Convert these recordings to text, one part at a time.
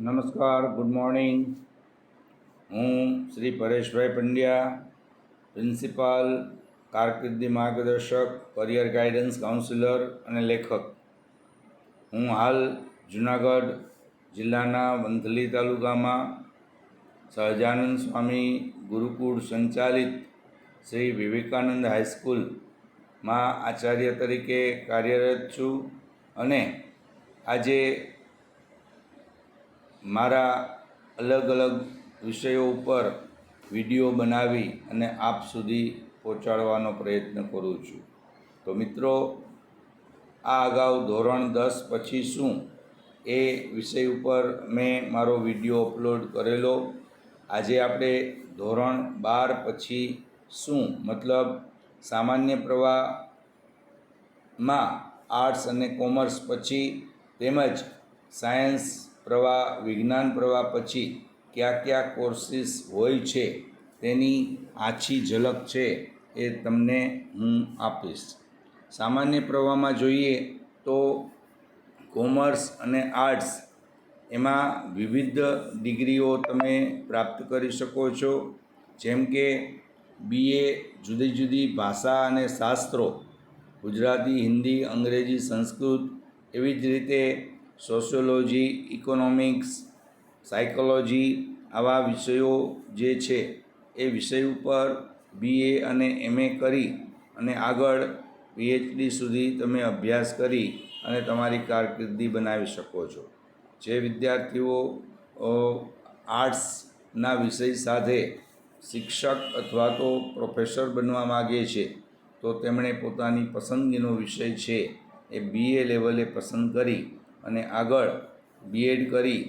નમસ્કાર, good morning. હું શ્રી પરેશભાઈ Pandya, principal, કારકિર્દી માર્ગદર્શક, કરિયર ગાઈડન્સ કાઉન્સિલર અને લેખક. હું હાલ જુનાગઢ જિલ્લાના વંથલી તાલુકામાં સહજાનંદ સ્વામી ગુરુકુળ સંચાલિત શ્રી વિવેકાનંદ હાઈસ્કૂલમાં આચાર્ય તરીકે કાર્યરત છું અને આજે મારા અલગ અલગ વિષયો ઉપર વીડિયો બનાવી અને આપ સુધી પહોંચાડવાનો પ્રયત્ન કરું છું. તો મિત્રો, આ અગાઉ ધોરણ દસ પછી શું એ વિષય ઉપર મેં મારો વીડિયો અપલોડ કરેલો. આજે આપણે ધોરણ બાર પછી શું, મતલબ સામાન્ય પ્રવાહમાં આર્ટ્સ અને કોમર્સ પછી તેમજ સાયન્સ પ્રવાહ, વિજ્ઞાન પ્રવાહ પછી કયા કયા કોર્સીસ હોય છે, તેની આછી ઝલક છે એ તમને હું આપીશ. સામાન્ય પ્રવાહમાં જોઈએ તો કોમર્સ અને આર્ટ્સ એમાં વિવિધ ડિગ્રીઓ તમે પ્રાપ્ત કરી શકો છો. જેમ કે બીએ જુદી જુદી ભાષા અને શાસ્ત્રો, ગુજરાતી, હિન્દી, અંગ્રેજી, સંસ્કૃત એવી જ રીતે સોશિયોલોજી, ઇકોનોમિક્સ, સાયકોલોજી આવા વિષયો જે છે એ વિષય ઉપર બીએ અને એમએ કરી અને આગળ પીએચડી સુધી તમે અભ્યાસ કરી અને તમારી કારકિર્દી બનાવી શકો છો. જે વિદ્યાર્થીઓ આર્ટ્સના વિષય સાથે શિક્ષક અથવા તો પ્રોફેસર બનવા માગે છે, તો તેમણે પોતાની પસંદગીનો વિષય છે એ બીએ લેવલે પસંદ કરી અને આગળ બીએડ કરી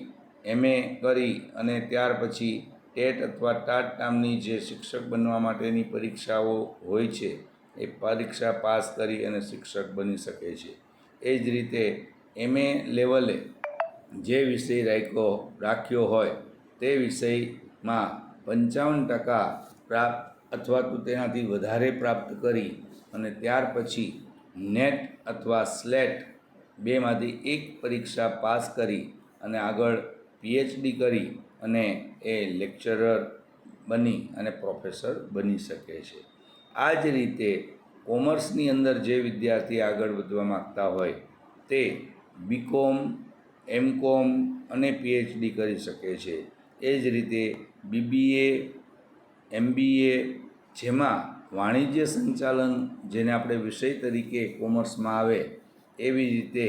એમએ કરી અને ત્યાર પછી ટેટ અથવા ટાટ નામની જે શિક્ષક બનવા માટેની પરીક્ષાઓ હોય છે, એ પરીક્ષા પાસ કરી અને શિક્ષક બની શકે છે. એ જ રીતે એમએ લેવલે જે વિષય રાખ્યો રાખ્યો હોય, તે વિષયમાં પંચાવન ટકા પ્રાપ્ત અથવા તો તેનાથી વધારે પ્રાપ્ત કરી અને ત્યાર પછી નેટ અથવા સ્લેટ બેમાંથી એક પરીક્ષા પાસ કરી અને આગળ પીએચડી કરી અને એ લેક્ચરર બની અને પ્રોફેસર બની શકે છે. આ જ રીતે કોમર્સની અંદર જે વિદ્યાર્થી આગળ વધવા માગતા હોય તે બીકોમ એમકોમ અને પીએચડી કરી શકે છે. એ જ રીતે બીબીએ એમબીએ જેમાં વાણિજ્ય સંચાલન જેને આપણે વિષય તરીકે કોમર્સમાં આવે એવી રીતે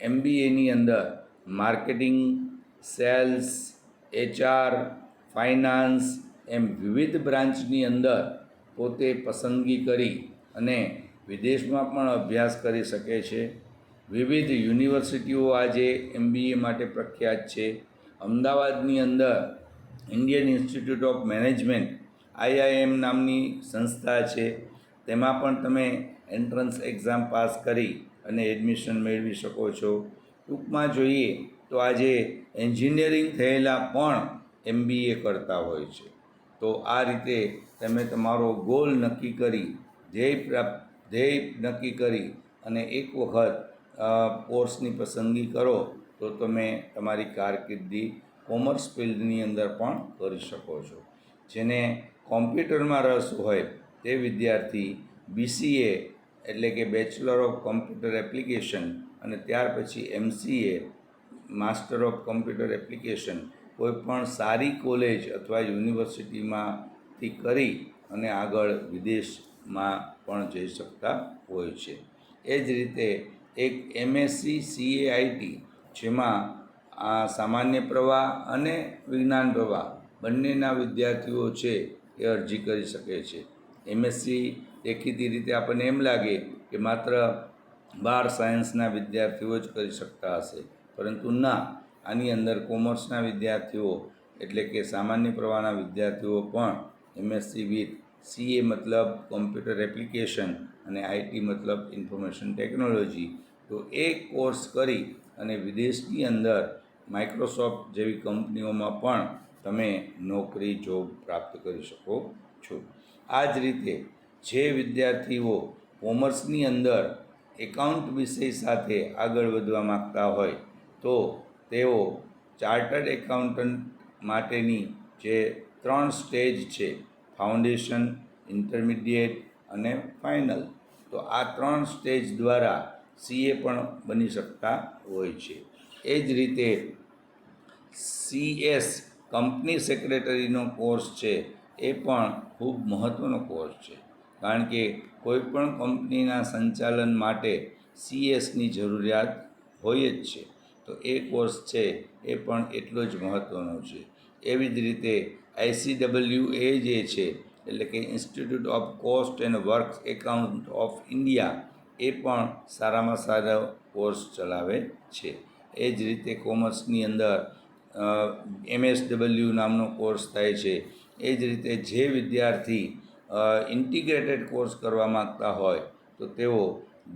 એમબીએની અંદર માર્કેટિંગ, સેલ્સ, એચઆર, ફાઇનાન્સ એમ વિવિધ બ્રાન્ચની અંદર પોતે પસંદગી કરી અને વિદેશમાં પણ અભ્યાસ કરી શકે છે. વિવિધ યુનિવર્સિટીઓ આજે એમબીએ માટે પ્રખ્યાત છે. અમદાવાદની અંદર Indian institute of management IIM નામની સંસ્થા છે. તેમાં પણ તમે એન્ટ્રન્સ એક્ઝામ પાસ કરી અને એડમિશન મેળવી શકો છો. ટૂંકમાં જોઈએ તો આજે એન્જિનિયરિંગ થયેલા પણ એમબીએ કરતા હોય છે. તો આ રીતે તમે તમારો ગોલ નક્કી કરી, ધ્યેય પ્રાપ્ત, ધ્યેય નક્કી કરી અને એક વખત કોર્સની પસંદગી કરો, તો તમે તમારી કારકિર્દી કોમર્સ ફિલ્ડની અંદર પણ કરી શકો છો. જેને કોમ્પ્યુટરમાં રસ હોય તે વિદ્યાર્થી બીસીએ એટલે કે બેચલર ઓફ કોમ્પ્યુટર એપ્લિકેશન અને ત્યાર પછી MCA master of computer application કોઈપણ સારી કોલેજ અથવા યુનિવર્સિટીમાંથી કરી અને આગળ વિદેશમાં પણ જઈ શકતા હોય છે. એ જ રીતે એક એમએસસી સીએઆઈટી જેમાં આ સામાન્ય પ્રવાહ અને વિજ્ઞાન પ્રવાહ બંનેના વિદ્યાર્થીઓ છે એ અરજી કરી શકે છે. એમએસસી દેખીતી રીતે આપણને એમ લાગે કે માત્ર બાર સાયન્સના વિદ્યાર્થીઓ જ કરી શકતા હશે. પરંતુ ના, આની અંદર કોમર્સના વિદ્યાર્થીઓ એટલે કે સામાન્ય પ્રવાહના વિદ્યાર્થીઓ પણ એમએસસી વિથ સીએ મતલબ કોમ્પ્યુટર એપ્લિકેશન અને આઈટી મતલબ ઇન્ફોર્મેશન ટેકનોલોજી. તો એ કોર્સ કરી અને વિદેશની અંદર માઇક્રોસોફ્ટ જેવી કંપનીઓમાં પણ તમે નોકરી, જોબ પ્રાપ્ત કરી શકો છો. આ જ રીતે જે વિદ્યાર્થીઓ કોમર્સની અંદર એકાઉન્ટ વિષય સાથે આગળ વધવા માગતા હોય તો તેઓ ચાર્ટર્ડ એકાઉન્ટન્ટ માટેની જે ત્રણ સ્ટેજ છે, ફાઉન્ડેશન, ઇન્ટરમીડિયેટ અને ફાઇનલ, તો આ ત્રણ સ્ટેજ દ્વારા સીએ પણ બની શકતા હોય છે. એ જ રીતે સીએસ કંપની સેક્રેટરીનો કોર્સ છે, એ પણ ખૂબ મહત્ત્વનો કોર્સ છે. કારણ કે કોઈ પણ કંપનીના સંચાલન માટે સીએસની જરૂરિયાત હોય જ છે. તો એ કોર્સ છે, એ પણ એટલો જ મહત્ત્વનો છે. એવી જ રીતે આઈસીડબલ્યુ એ જે છે, એટલે કે institute of cost and work account of India એ પણ સારામાં સારો કોર્સ ચલાવે છે. એ જ રીતે કોમર્સની અંદર એમએસડબલ્યુ નામનો કોર્સ થાય છે. એ જ રીતે જે વિદ્યાર્થી ઇન્ટિગ્રેટેડ કોર્સ કરવા માગતા હોય તો તેઓ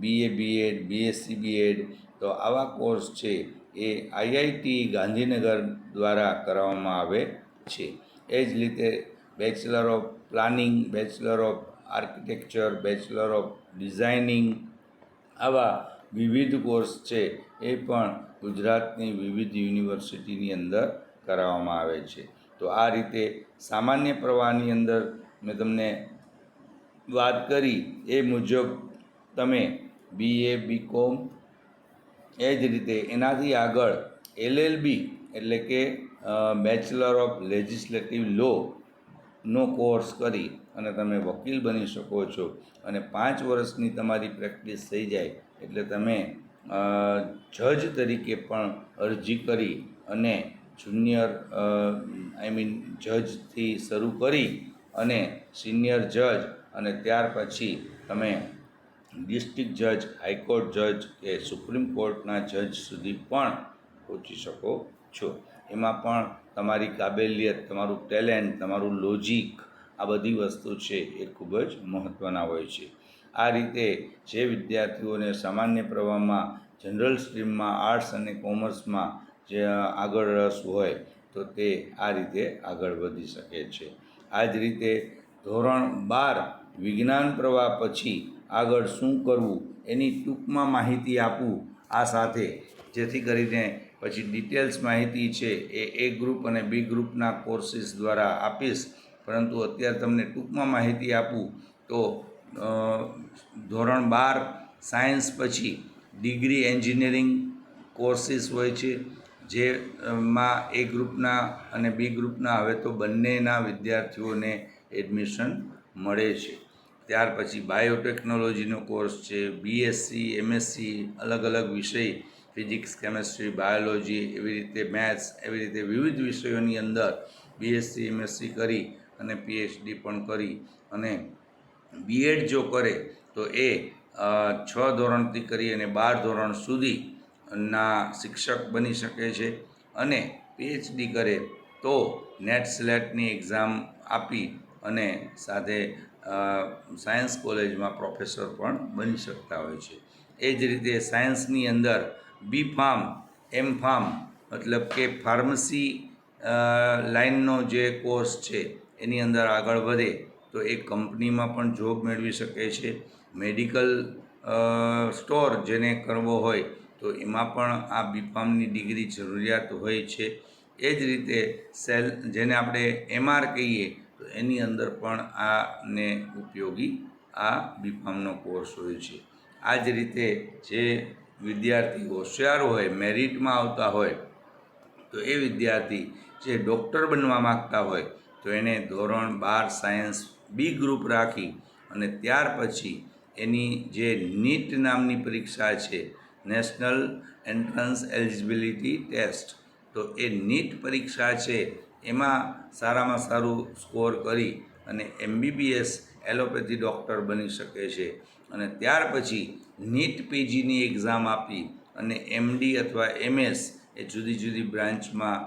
બીએ બીએડ બીએસસી બીએડ તો આવા કોર્સ છે એ આઈઆઈટી ગાંધીનગર દ્વારા કરાવવામાં આવે છે. એ જ રીતે bachelor of planning bachelor of architecture bachelor of designing આવા વિવિધ કોર્સ છે એ પણ ગુજરાતની વિવિધ યુનિવર્સિટીની અંદર કરાવવામાં આવે છે. તો આ રીતે સામાન્ય પ્રવાહની અંદર મેં તમને વાત કરી એ મુજબ તમે બીએ બીકોમ એ જ રીતે એનાથી આગળ એલએલબી એટલે કે બેચલર ઓફ લેજિસ્લેટિવ લો નો કોર્સ કરી અને તમે વકીલ બની શકો છો. અને પાંચ વર્ષની તમારી પ્રેક્ટિસ થઈ જાય એટલે તમે જજ તરીકે પણ અરજી કરી અને જુનિયર આઈ મીન જજથી શરૂ કરી અને સિનિયર જજ અને ત્યાર પછી તમે ડિસ્ટ્રિક્ટ જજ, હાઈકોર્ટ જજ કે સુપ્રીમ કોર્ટના જજ સુધી પણ પહોંચી શકો છો. એમાં પણ તમારી કાબેલિયત, તમારું ટેલેન્ટ, તમારું લોજિક આ બધી વસ્તુ છે એ ખૂબ જ મહત્ત્વના હોય છે. આ રીતે જે વિદ્યાર્થીઓને સામાન્ય પ્રવાહમાં, જનરલ સ્ટ્રીમમાં, આર્ટ્સ અને કોમર્સમાં જે આગળ રસ હોય તો તે આ રીતે આગળ વધી શકે છે. આ જ રીતે ધોરણ બાર વિજ્ઞાન પ્રવાહ પછી આગળ શું કરવું એની ટૂંકમાં માહિતી આપું આ સાથે. જેથી કરીને પછી ડિટેલ્સ માહિતી છે એ એ ગ્રુપ અને બી ગ્રુપના કોર્સિસ દ્વારા આપીશ. પરંતુ અત્યારે તમને ટૂંકમાં માહિતી આપું તો ધોરણ બાર સાયન્સ પછી ડિગ્રી એન્જિનિયરિંગ કોર્સિસ હોય છે. જેમાં એ ગ્રુપના અને બી ગ્રુપના હવે તો બંનેના વિદ્યાર્થીઓને એડમિશન મળે છે. ત્યાર પછી બાયોટેકનોલોજીનો કોર્સ છે બીએસસી એમએસસી અલગ અલગ વિષય, ફિઝિક્સ, કેમેસ્ટ્રી, બાયોલોજી એવી રીતે મેથ્સ, એવી રીતે વિવિધ વિષયોની અંદર બીએસસી એમએસસી કરી અને પીએચડી પણ કરી અને બીએડ જો કરે તો એ છ ધોરણથી કરી અને બાર ધોરણ સુધી ના શિક્ષક બની શકે છે અને પીએચડી કરે તો નેટ સ્લેટની એક્ઝામ આપી અને સાથે સાયન્સ કોલેજમાં પ્રોફેસર પણ બની શકતા હોય છે. એ જ રીતે સાયન્સની અંદર બી ફાર્મ એમ ફાર્મ મતલબ કે ફાર્મસી લાઇનનો જે કોર્સ છે એની અંદર આગળ વધે તો એ કંપનીમાં પણ જોબ મેળવી શકે છે. મેડિકલ સ્ટોર જેને કરવો હોય તો એમાં પણ આ બીફાર્મની ડિગ્રી જરૂરિયાત હોય છે. એ જ રીતે સેલ, જેને આપણે એમઆર કહીએ, તો એની અંદર પણ આને ઉપયોગી આ બીફાર્મનો કોર્સ હોય છે. આ જ રીતે જે વિદ્યાર્થી હોશિયાર હોય મેરિટમાં આવતા હોય, તો એ વિદ્યાર્થી જે ડૉક્ટર બનવા માગતા હોય, તો એને ધોરણ બાર સાયન્સ બી ગ્રુપ રાખી અને ત્યાર પછી એની જે નીટ નામની પરીક્ષા છે નેશનલ એન્ટ્રન્સ એલિજિબિલિટી ટેસ્ટ. તો એ નીટ પરીક્ષા છે, એમાં સારામાં સારું સ્કોર કરી અને એમબીબીએસ એલોપેથી ડૉક્ટર બની શકે છે. અને ત્યાર પછી નીટ પીજીની એક્ઝામ આપી અને એમડી અથવા એમએસ એ જુદી જુદી બ્રાન્ચમાં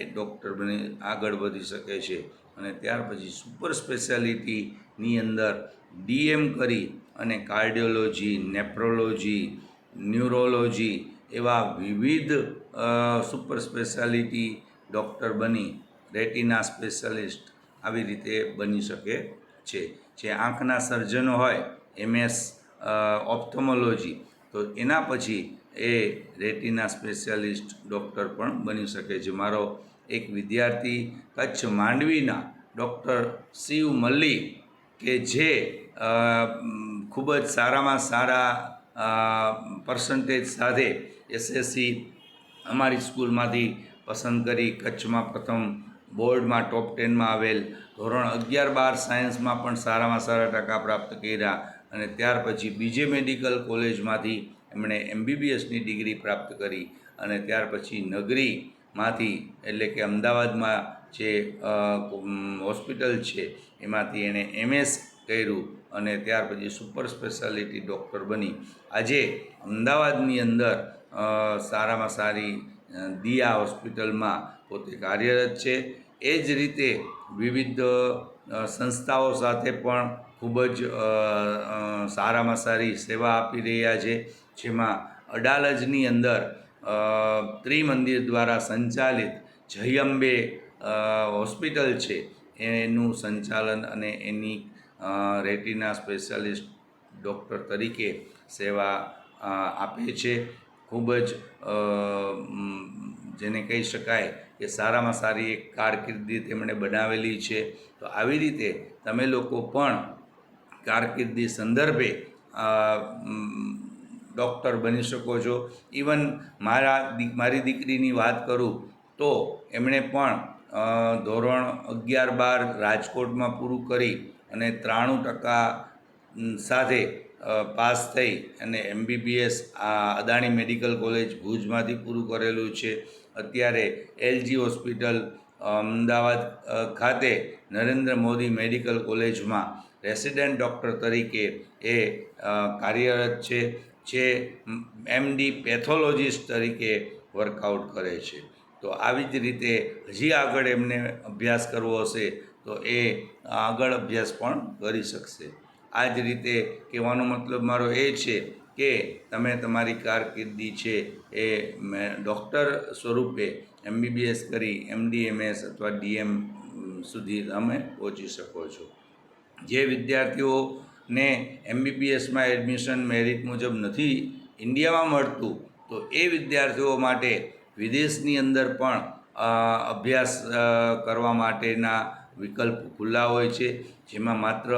એ ડૉક્ટર બની, આગળ વધી શકે છે. અને ત્યાર પછી સુપર સ્પેશિયાલિટીની અંદર ડીએમ કરી અને કાર્ડિયોલોજી, નેફ્રોલોજી ન્યુરોલોજી એવા વિવિધ સુપર સ્પેશિયાલિટી ડૉક્ટર બની, રેટિના સ્પેશિયાલિસ્ટ આવી રીતે બની શકે છે. જે આંખના સર્જનો હોય, એમએસ ઓપ્થોમોલોજી, તો એના પછી એ રેટિના સ્પેશિયાલિસ્ટ ડૉક્ટર પણ બની શકે છે. મારો એક વિદ્યાર્થી કચ્છ માંડવીના ડૉક્ટર શિવ મલ્લી કે જે ખૂબ જ સારામાં સારા પર્સન્ટેજ સાથે એસએસસી અમારી સ્કૂલમાંથી પસંદ કરી કચ્છમાં પ્રથમ બોર્ડમાં ટોપ ટેનમાં આવેલ ધોરણ અગિયાર બાર સાયન્સમાં પણ સારામાં સારા ટકા પ્રાપ્ત કર્યા અને ત્યાર પછી બીજે મેડિકલ કોલેજમાંથી એમણે એમબીબીએસની ડિગ્રી પ્રાપ્ત કરી અને ત્યાર પછી નગરીમાંથી એટલે કે અમદાવાદમાં જે હોસ્પિટલ છે એમાંથી એણે એમએસ કર્યું અને ત્યાર પછી સુપર સ્પેશિયાલિટી ડૉક્ટર બની. આજે અમદાવાદની અંદર સારામાં સારી દિયા હોસ્પિટલમાં પોતે કાર્યરત છે. એ જ રીતે વિવિધ સંસ્થાઓ સાથે પણ ખૂબ જ સારામાં સારી સેવા આપી રહ્યા છે. જેમાં અડાલજની અંદર ત્રિમંદિર દ્વારા સંચાલિત જય અંબે હોસ્પિટલ છે. એનું સંચાલન અને એની રેટિના સ્પેશિયાલિસ્ટ ડૉક્ટર તરીકે સેવા આપે છે. ખૂબ જ જેને કહી શકાય કે સારામાં સારી એક કારકિર્દી તેમણે બનાવેલી છે. તો આવી રીતે તમે લોકો પણ કારકિર્દી સંદર્ભે ડૉક્ટર બની શકો છો. ઇવન મારા મારી દીકરીની વાત કરું તો એમણે પણ ધોરણ અગિયાર બાર રાજકોટમાં પૂરું કરી અને ત્રાણું ટકા સાથે પાસ થઈ અને એમબીબીએસ આ અદાણી મેડિકલ કોલેજ ભુજમાંથી પૂરું કરેલું છે. અત્યારે એલજી હોસ્પિટલ અમદાવાદ ખાતે નરેન્દ્ર મોદી મેડિકલ કોલેજમાં રેસિડેન્ટ ડૉક્ટર તરીકે એ કાર્યરત છે, જે એમડી પેથોલોજીસ્ટ તરીકે વર્કઆઉટ કરે છે. તો આવી જ રીતે હજી આગળ એમને અભ્યાસ કરવો હશે તો એ આગળ અભ્યાસ પણ કરી શકશે. આ જ રીતે કહેવાનો મતલબ મારો એ છે કે તમે તમારી કારકિર્દી છે એ ડૉક્ટર સ્વરૂપે એમબીબીએસ કરી, એમડીએમએસ અથવા ડીએમ સુધી તમે પહોંચી શકો છો. જે વિદ્યાર્થીઓને એમબીબીએસમાં એડમિશન મેરિટ મુજબ નથી ઇન્ડિયામાં મળતું, તો એ વિદ્યાર્થીઓ માટે વિદેશની અંદર પણ અભ્યાસ કરવા માટેના વિકલ્પ ખુલ્લા હોય છે, જેમાં માત્ર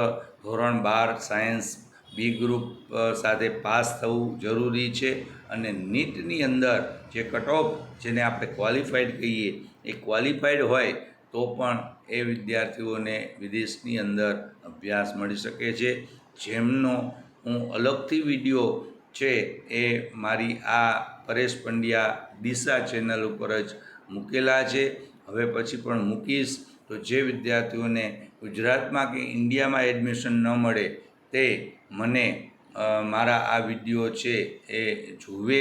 ધોરણ બાર સાયન્સ બી ગ્રુપ સાથે પાસ થવું જરૂરી છે અને નીટની અંદર જે કટ ઓફ જેને આપણે ક્વોલિફાઈડ કહીએ, એ ક્વોલિફાઈડ હોય તો પણ એ વિદ્યાર્થીઓને વિદેશની અંદર અભ્યાસ મળી શકે છે. જેમનો હું અલગથી વીડિયો છે એ મારી આ પરેશ પંડ્યા દિશા ચેનલ ઉપર જ મૂકેલા છે. હવે પછી પણ મૂકીશ. તો જે વિદ્યાર્થીઓને ગુજરાતમાં કે ઇન્ડિયામાં એડમિશન ન મળે તે મને મારા આ વીડિયો છે એ જુએ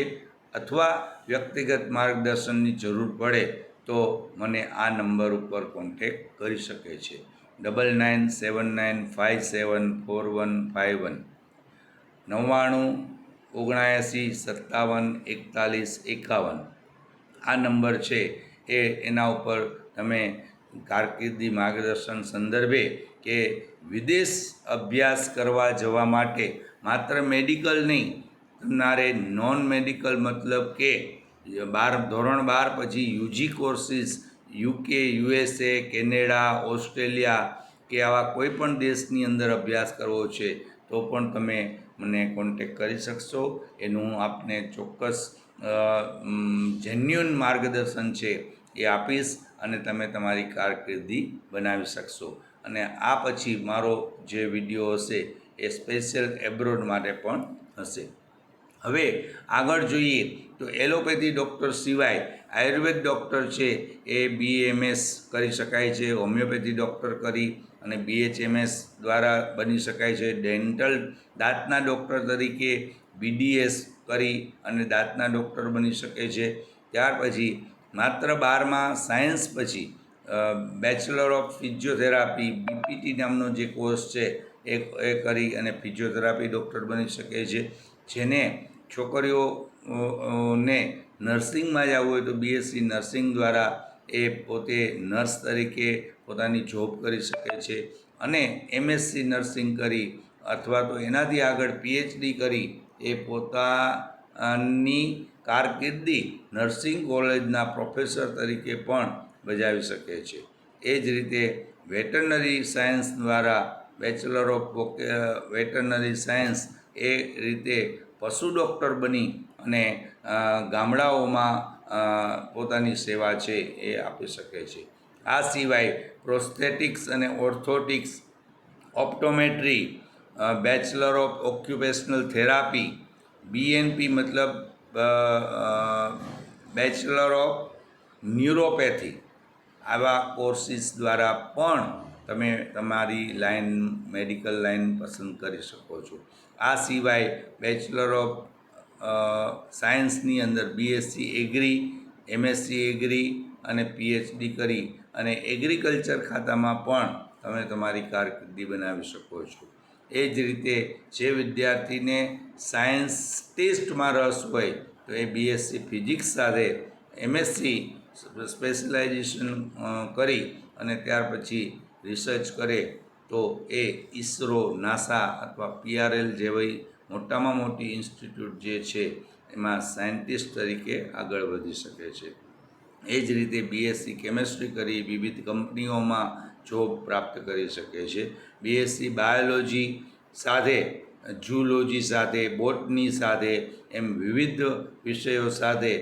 અથવા વ્યક્તિગત માર્ગદર્શનની જરૂર પડે તો મને આ નંબર ઉપર કોન્ટેક કરી શકે છે. Double nine seven nine five seven four one five one. નવ્વાણું ઓગણએંસી સત્તાવન, એકતાલીસ, એકાવન. આ નંબર છે એ એના ઉપર તમે કારકિર્દી માર્ગદર્શન સંદર્ભે કે વિદેશ અભ્યાસ કરવા જવા માટે માત્ર મેડિકલ નહીં, તમારે નોન મેડિકલ મતલબ કે બાર, ધોરણ બાર પછી UG courses, UK, USA, Canada, Australia કે આવા કોઈ પણ દેશની અંદર અભ્યાસ કરવો છે, તો પણ તમે મને કોન્ટેક કરી શકશો. એનું હું આપને ચોક્કસ જેન્યુન માર્ગદર્શન છે એ આપીશ. અને તમે તમારી કારકિર્દી બનાવી શકશો. અને આ પછી મારો જે વીડિયો હશે એ સ્પેશિયલ એબ્રોડ માટે પણ હશે. હવે આગળ જોઈએ તો એલોપેથી ડૉક્ટર સિવાય આયુર્વેદ ડૉક્ટર છે એ બીએમએસ કરી શકાય છે, હોમિયોપેથી ડૉક્ટર કરી અને બીએચએમએસ દ્વારા બની શકાય છે. ડેન્ટલ દાંતના ડૉક્ટર તરીકે બીડીએસ કરી અને દાંતના ડૉક્ટર બની શકે છે. ત્યાર પછી માત્ર બારમાં સાયન્સ પછી બેચલર ઓફ ફિઝિયોથેરાપી બીપીટી નામનો જે કોર્સ છે એ એ કરી અને ફિઝિયોથેરાપી ડૉક્ટર બની શકે છે. જેને છોકરીઓ અ, અ, ને નર્સિંગમાં જવું હોય તો બીએસસી નર્સિંગ દ્વારા એ પોતે નર્સ તરીકે પોતાની જોબ કરી શકે છે અને એમએસસી નર્સિંગ કરી અથવા તો એનાથી આગળ પીએચડી કરી એ પોતા ની કારકિર્દી નર્સિંગ કોલેજના પ્રોફેસર તરીકે પણ બજાવી શકે છે. એ જ રીતે વેટરનરી સાયન્સ દ્વારા બેચલર ઓફ વેટરનરી સાયન્સ એ રીતે પશુ ડૉક્ટર બની અને ગામડાઓમાં પોતાની સેવા છે એ આપી શકે છે. આ સિવાય પ્રોસ્થેટિક્સ અને orthotics, optometry bachelor of occupational therapy B N P મતલબ બેચલર ઓફ ન્યુરોપેથી આવા કોર્સિસ દ્વારા પણ તમે તમારી લાઈન મેડિકલ લાઈન પસંદ કરી શકો છો. આ સિવાય બેચલર ઓફ સાયન્સની અંદર બીએસસી એગ્રી એમએસસી એગ્રી અને પીએચડી કરી અને એગ્રીકલ્ચર ખાતામાં પણ તમે તમારી કારકિર્દી બનાવી શકો છો. એ જ રીતે જે વિદ્યાર્થીને સાયન્સ ટેસ્ટમાં રસ હોય તો એ બીએસસી ફિઝિક્સ સાથે એમએસસી સ્પેશિયલાઇઝેશન કરી અને ત્યાર પછી રિસર્ચ કરે તો એ ઈસરો, નાસા અથવા પીઆરએલ જેવી મોટામાં મોટી ઇન્સ્ટિટ્યૂટ જે છે એમાં સાયન્ટિસ્ટ તરીકે આગળ વધી શકે છે. એ જ રીતે બીએસસી કેમેસ્ટ્રી કરી વિવિધ કંપનીઓમાં જોબ પ્રાપ્ત કરી શકે છે. બીએસસી બાયોલોજી સાથે ઝૂલોજી સાથે બોટની સાથે, એમ વિવિધ વિષયો સાથે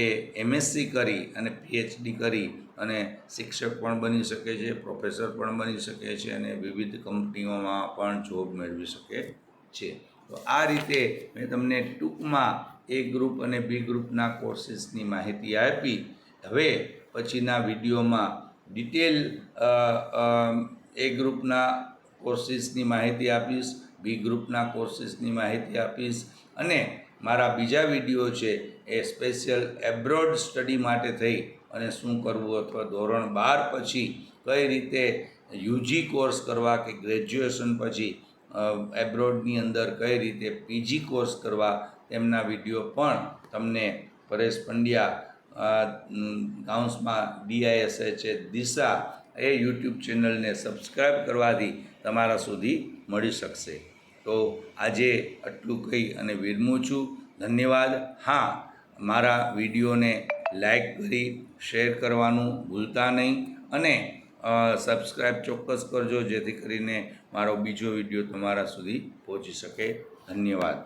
એ એમએસસી કરી અને પીએચડી કરી અને શિક્ષક પણ બની શકે છે પ્રોફેસર પણ બની શકે છે અને વિવિધ કંપનીઓમાં પણ જોબ મેળવી શકે છે. તો આ રીતે મેં તમને ટૂંકમાં એ ગ્રુપ અને બી ગ્રુપના કોર્સીસની માહિતી આપી. હવે પછીના વિડીયોમાં ડિટેલ એ ગ્રુપના કોર્સિસની માહિતી આપીશ બી ગ્રુપના કોર્સિસની માહિતી આપીશ અને મારા બીજા વીડિયો છે એ સ્પેશિયલ એબ્રોડ સ્ટડી માટે થઈ અને શું કરવું અથવા ધોરણ બાર પછી કઈ રીતે યુજી કોર્સ કરવા કે ગ્રેજ્યુએશન પછી એબ્રોડની અંદર કઈ રીતે પીજી કોર્સ કરવા તેમના વીડિયો પણ તમને Paresh Pandya કાઉન્સમાં D I S H Disha A YouTube ચેનલને સબસ્ક્રાઈબ કરવાથી તમારા સુધી મળી શકશે. તો આજે આટલું કહી અને વિરમું છું. ધન્યવાદ. હા, મારા વિડીયોને લાઈક કરી, શેર કરવાનું ભૂલતા નહીં અને સબસ્ક્રાઈબ ચોક્કસ કરજો જેથી કરીને મારો બીજો વીડિયો તમારા સુધી પહોંચી શકે. ધન્યવાદ.